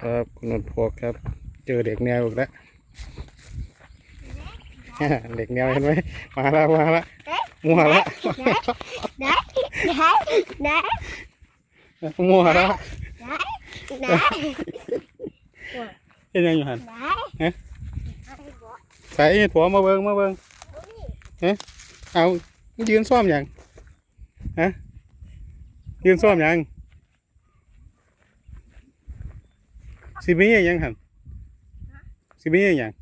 ครับคุณนนท์พกครับ เจอเด็กแนวอีกแล้วเด็กแนวเห็นไหมมาแล้วมาแล้วมัวแล้วได้ได้ได้มัวแล้วเห็นยังอยู่หันใส่หัวมาเบิงมาเบิงเอายืนซ่อมอย่างฮะยืนซ่อมอย่าง สิมีอหยังหันสิมีอหยัง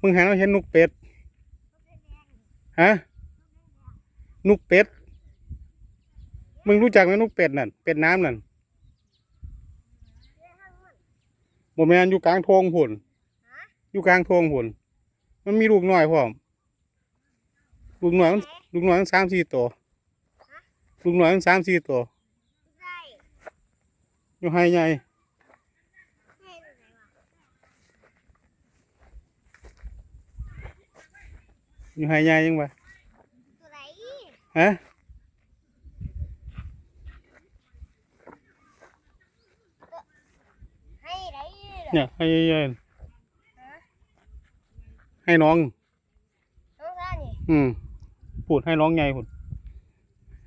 มึงหันเราเห็นนกเป็ดฮะนกเป็ดมึงรู้จักไหมนกเป็ดนั่นเป็ดน้ำนั่นโมแมนอยู่กลางทงพุ่นอยู่กลางทงพุ่นมันมีลูกหน้อยพร้อมลูกหน้อยลูกหน้อยสามสี่ตัวลูกหน้อยสามสี่ตัว อยู่ให้ใหญ่อยู่ให้ใหญ่ยังวะตัวไหนฮะให้ได้เนี่ยให้ใหญ่ๆให้น้องน้องซ่านี่อืมพูดให้น้องใหญ่พูด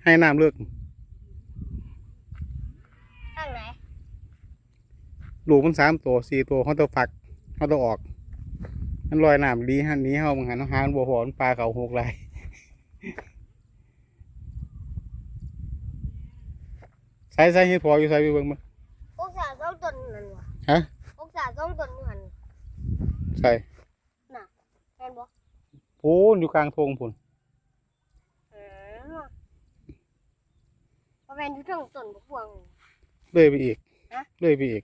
ให้น้ำเลือกข้างไหน ลูกมันสามตัวสี่ตัวเขาต้องฝักเขาต้องออก มันลอยน้ำดีหันนี้เฮามึงหันหาบัวหอนปลาเขาหกไรใส่ใส่เห็ดพออยู่ใส่ไปเบิ่งมันองศาสองตนนั่นวะฮะองศาสองตนอยู่หันใส่แม่นบ่โอ้อยู่กลางทงพุ่นอืมบ่แม่นอยู่เทั้งต้นบ่พวงเลยไปอีก ฮะ เลยไปอีก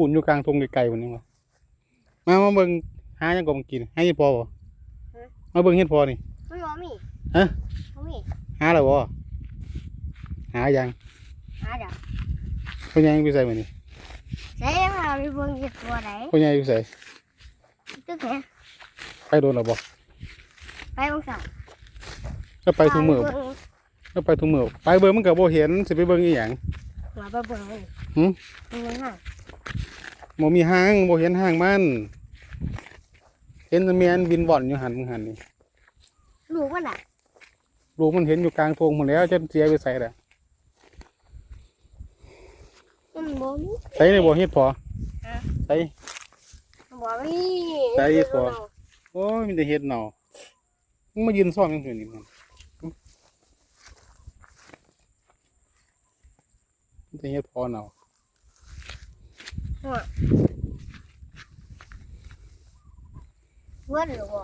พุ่นอยู่กลางทงไกลๆพุ่นนี่วะมามาเบิ่งหายังก็มากินให้เห็ดพอบ่มาเบิ่งเห็ดพอนี่ไม่บ่มีฮะบ่มีหาแล้วบ่หายังหาเด้อพ่อใหญ่ไปใส่มานี่ใส่มาไปเบิ่งเฮ็ดตัวไหนพ่อใหญ่ไปใส่ตึกแหไปโดนแล้วบ่ไปองศาก็ไปทุกมื้อก็ไปทุกมื้อไปเบิ่งมันก็บ่เห็นสิไปเบิ่งอีหยังมาไปเบิ่งเลยหืมเบิ่งห่า งบ่มีหางบ่เห็นหางมัน เห็นแต่แม่นบินว่อนอยู่หันมึงหันนี่ลูกมันน่ะลูกมันเห็นอยู่กลางทงหมดแล้วจะเสียไปใส่ละมันบ่มีใส่ในบ่เฮ็ดพอฮะใส่มันบ่มีใส่ตัวโอ้ยมีแต่เฮ็ดเนามึงมายืนซ่อมจังซี่นี่มันมีแต่เฮ็ดพอเนาเบิ่นหรือบ่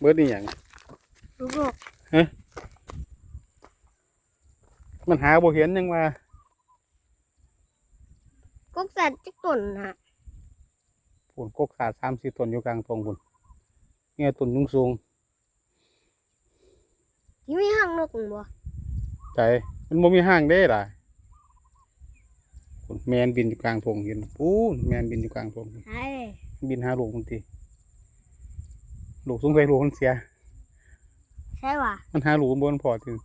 เบิดอีหยังลูกลูกมันหาบ่เห็นยังว่ากกสัตว์จักต้นน่ะพุ่นกกสาด3-4ต้นอยู่กลางทงพุ่นเนี่ยต้นสูงที่มีหางนกบ่ๆใจมันบ่มีหางเด้ล่ะพุ่น แมนบินอยู่กลางทงเห็นปูนแมนบินอยู่กลางทงใช่บินหาลูกมันทีลูกสงสัยลูกมันเสีย ใช่ว่ะมันหาลูกมันบนพอถึง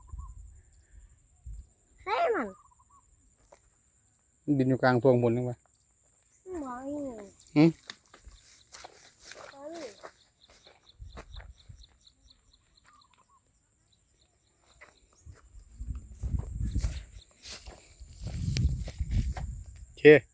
ใช่มันมันบินอยู่กลางทวงบนนึงวะบ่มีหืมบ่มี โอ เค